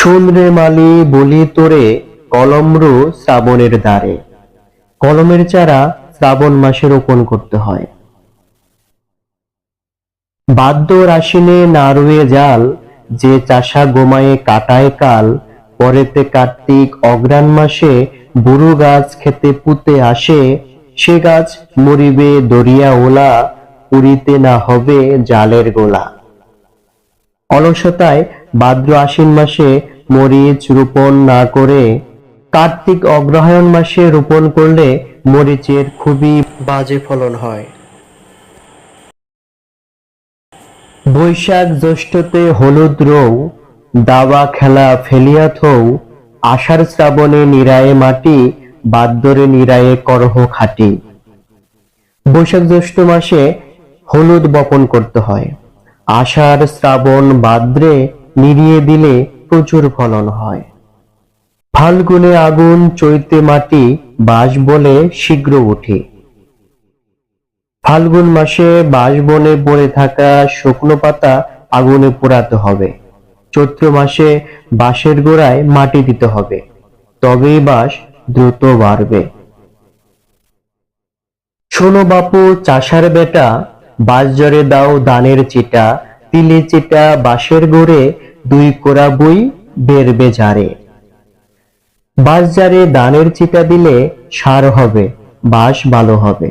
শোন মালি, বলি তোরে কলমরু শ্রাবণের দ্বারে। কলমের চারা শ্রাবণ মাসে রোপণ করতে হয়। বাদ্য রাশিনে না রুয়ে জাল, যে চাষা গোমায়ে কাটায় কাল, পরেতে কার্তিক অগ্রাণ মাসে বুড়ো গাছ খেতে পুঁতে আসে, সে গাছ মরিবে দরিয়া ওলা পুরিতে না হবে জালের গোলা। অলসতায় ভাদ্র আশ্বিন মাসে মরিচ রোপণ না করে কার্তিক অগ্রহায়ণ মাসে রোপণ করলে মরিচের খুবই বাজে ফলন হয়। বৈশাখ জ্যৈষ্ঠতে হলুদ রৌ, দাবা খেলা ফেলিয়া থৌ আষাঢ় শ্রাবণে নিরায়ে মাটি, বাদ্যরে নিরায়ে করহ খাটি। বৈশাখ জ্যৈষ্ঠ মাসে হলুদ বপন করতে হয়। আষাঢ় শ্রাবণ ভাদ্রে নিড়িয়ে দিলে প্রচুর ফলন হয়। ফাল্গুনে আগুন চৈতে মাটি বাঁশ বলে শীঘ্র ওঠে ফাল্গুন মাসে বাঁশ বনে পড়ে থাকা শুকনো পাতা আগুনে পোড়াতে হবে। চৈত্র মাসে বাঁশের গোড়ায় মাটি দিতে হবে। তবেই বাঁশ দ্রুত বাড়বে। শোনো বাপু, চাষার বেটা বাঁশ জরে দাও দানের চিটা, তিলে চিটা, বাঁশের গোড়ে দুই কোরা বই বেরবে ঝাড়ে। জারে দানের চিটা দিলে সার হবে, বাঁশ ভালো হবে।